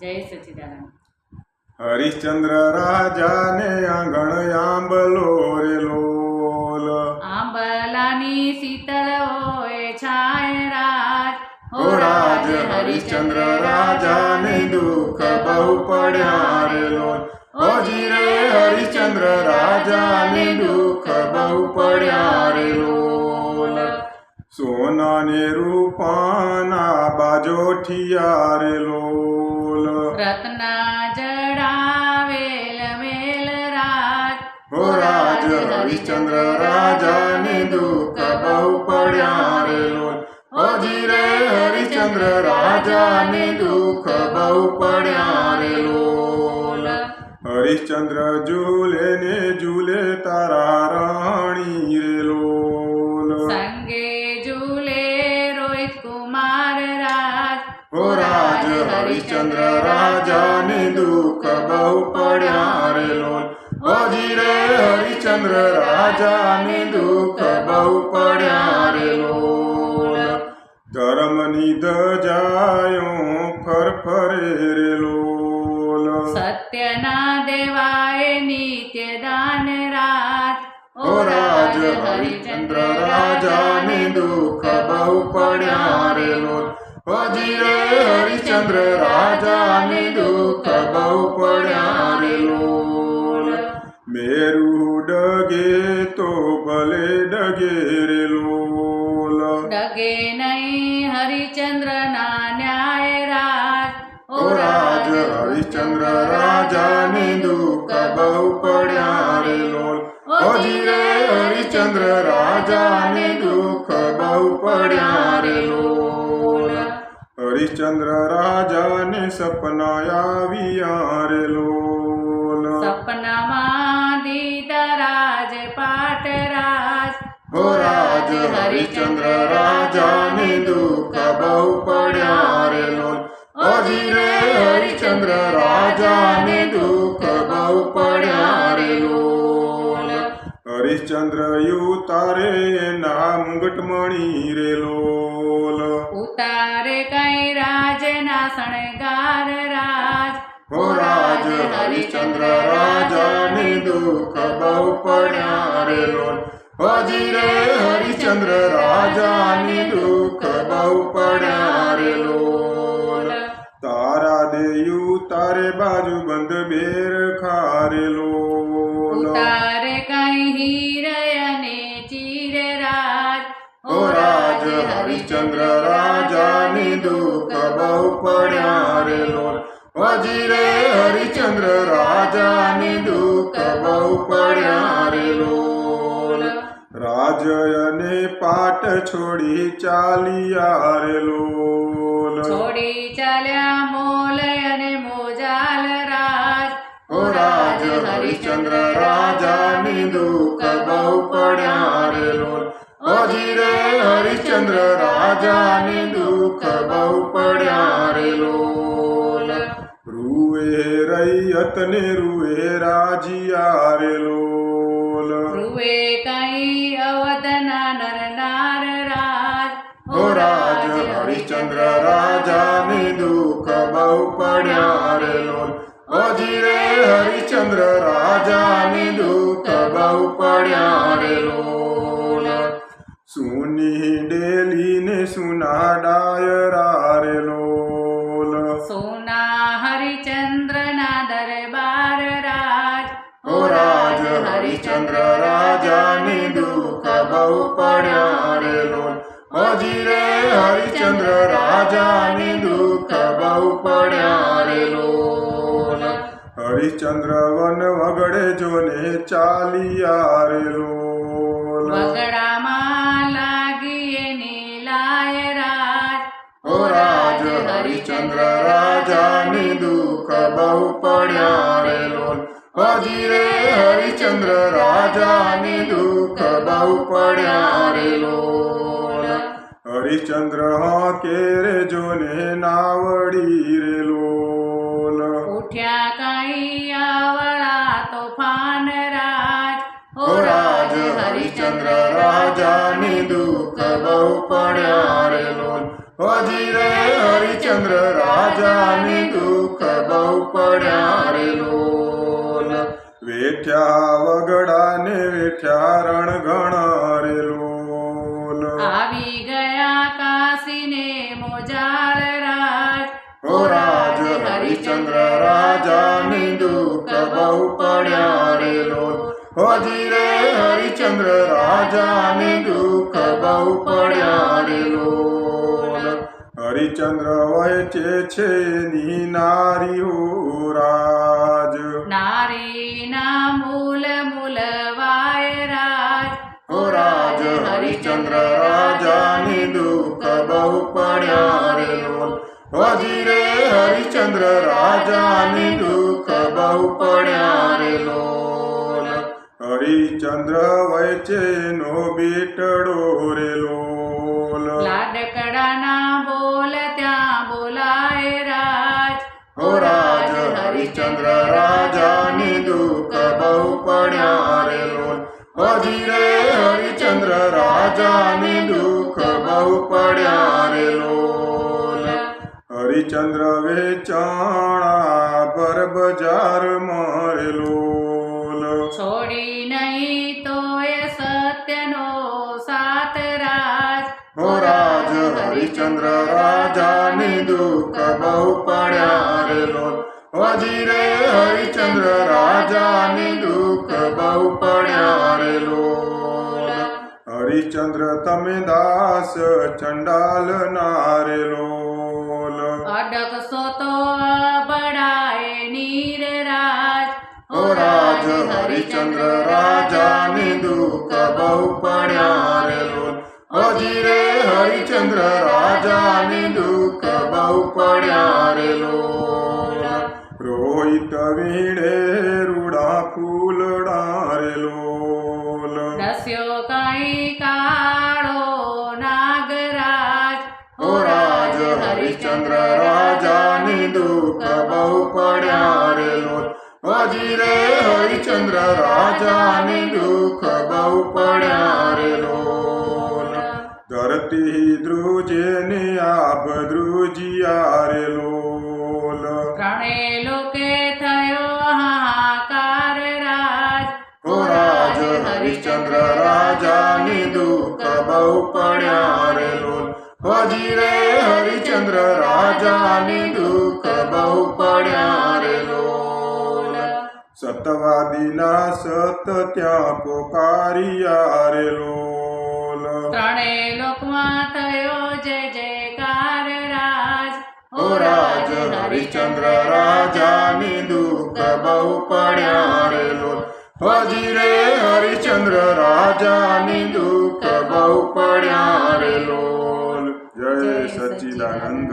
જય સચિદાનંદ. હરિશ્ચંદ્ર રાજાને આંગણ આંબલો રે લોલ. આંબલાની શીતળ હોય છાય રાજ. હો રાજ હરિશ્ચંદ્ર રાજાને દુઃખ બહુ પડ્યા રે લોલ. હોજી રે હરિશ્ચંદ્ર રાજાને દુઃખ બહુ પડ્યા રે લોલ. સોનાને રૂપાના બાજો ઠિયા રે લોલ. રત્ના જડાવેલ મેલ રાત હો રાજ હરિશ્ચંદ્ર રાજાને દુઃખ બહુ પડ્યા રે લોલ હોજી રે હરિશ્ચંદ્ર રાજાને દુઃખ બહુ પડ્યા રે લોલ હરિશ્ચંદ્ર ઝૂલે ને ઝૂલે તારા પડ્યા રે લોલ હોજી રે હરિશ્ચંદ્ર રાજાને દુઃખ બહુ પડ્યા રે લોલ ધર્મની ધજાયો ફરફરે રે લોલ સત્યના દેવાય નિત્ય દાન રાત ઓ રાજ હરિચંદ્ર રાજાને દુઃખ બહુ પડ્યા રે લોલ હોજી રે હરિચંદ્ર રાજાને દુઃખ બહુ પડ્યા રે લોલ મેરુ ડગે તો ભલે ડગે રે લોલ ડગે નહીં હરિચંદ્ર ના ન્યાય રાજ ઓ રાજ હરિચંદ્ર રાજાને દુઃખ બહુ પડ્યા રે લોલ હોજી રે હરિચંદ્ર સપના આવ્યા રે લોલ સપનામાં દીધા રાજ પાટ રાજ હો રાજ હરિશ્ચંદ્ર રાજાને દુઃખ બહુ પડ્યા રે લોલ હોજી રે રાજા રાજાને દુઃખ બહુ પડ્યા રે લોલ હરિશ્ચંદ્ર યુતારે ના મુગટમણી રે લોલ શણગાર રાજ હો રાજ હરિશ્ચંદ્ર રાજાને દુઃખ બહુ પડ્યા રે લોલ હોજી રે હરિશ્ચંદ્ર રાજાને દુઃખ બહુ પડ્યા રે લોલ તારા દેયું તારે બાજુ બંધ બેર ખારે अजयने पाट छोड़ी चालिया रे लोल। छोड़ी चाल्या मोलयने मोजाल राज। ओ राज हरिश्चंद्र राजा ने दुख बहु पड़ा रे लोल। ओ जीरे हरिश्चंद्र राजा ने दुख बहु पड़ा रे लोल। रुए रई अतने रुए राजिया रे लोल। रुए कई अव હરિશ્ચંદ્ર રાજાને દુઃખ બહુ પડ્યા રે લોલ. હોજી રે હરિશ્ચંદ્ર રાજાને દુઃખ બહુ પડ્યા રે લોલ. સુની ડેલી ને સુના ડાયરા રે લોલ. સોના હરિચંદ્ર ના દરબાર રાજ. ઓ રાજ હરિશ્ચંદ્ર રાજાને દુઃખ બહુ પડ્યા રે લોલ. હોજી રે હરિશ્ચંદ્ર રાજાને દુઃખ બહુ પડ્યા રે લોલ હરિશ્ચંદ્ર વન વગડે જોને ચાલિયા રે લોલ વગડામાં લાગી એની લાય રાજ ઓ રાજ હરિશ્ચંદ્ર રાજાને દુઃખ બહુ પડ્યા રે લોલ હોજી રે હરિશ્ચંદ્ર રાજાને દુઃખ બહુ પડ્યા રે લોલ हरिश्चंद्र जो ने नावडी रे लोल। उठ्या काही आवळा तोफान राज। हो राज हरिचंद्र राजा ने दुख बहु पड़ा रे लोल। हो जी रे हरिचंद्र राजा ने दुख बहु पड़ा रे लोल। वेठ्या वगड़ा ने वेठ्या रणगण મોજાળ રાજ ઓ રાજ હરિચંદ્ર રાજાની દુઃખ બહુ પડ્યા રે લોલ હોજી રે હરિચંદ્ર રાજાની દુઃખ બહુ પડ્યા રે લોલ હરિચંદ્ર વહેંચે છે ની નારીઓ રાજ. નારીના મૂલ મૂલ વાય રાજ હો રાજ હરિચંદ્ર રાજાની દુઃખ બહુ પડ્યા રે લોલ હોજી રે હરિચંદ્ર રાજાની દુઃખ બહુ પડ્યા રે લોલ હરિચંદ્ર વૈચે નો બેટડો રે લોલ લાડકડાના બોલ ત્યાં બોલાય રાજ ઓ રાજ હરિચંદ્ર રાજાની દુઃખ બહુ પડ્યા રે લોલ હોજી રે હરિચંદ્ર રાજાની દુઃખ બહુ પડ્યા રે લોલ. હરિચંદ્ર વેચાણા પર બજાર મારે લોલ. છોડી નહીં તોય સત્યનો સાત રાજ. હો રાજ હરિચંદ્ર રાજાની દુઃખ બહુ પડ્યા રે લોલ. હજી રે હરિચંદ્ર હરિચંદ્ર તમે દાસ ચંડાલ નારે લોલ. અડકશો તો બડાય નીર રાજ. ઓ રાજ હરિચંદ્ર રાજાની દુઃખ બહુ પડ્યા રે લોલ. હોજી રે હરિચંદ્ર રાજાની દુઃખ બહુ પડ્યા રે લોલ. રોહિત વીણે હોજી રે હરિચંદ્ર રાજાની દુઃખ બહુ પડ્યા રે લોલ ધરતી ધ્રુજે ને આભ ધ્રુજિયા રે લોલ ત્રણે લોકે થયો હાહાકાર રાજ ઓ રાજ હરિચંદ્ર રાજાની દુઃખ બહુ પડ્યા રે લોલ હોજી રે હરિચંદ્ર રાજાની દુઃખ સતવાદીના સત ત્યાં પોકારિયા રે લોલ. ત્રણે લોકમાં થયો જય જયકાર રાજ. ઓ રાજ હરિચંદ્ર રાજાની દુઃખ બહુ પડ્યા રે લોલ. હજી રે હરિચંદ્ર રાજાની દુઃખ બહુ પડ્યા રે લોલ. જય સચ્ચિદાનંદ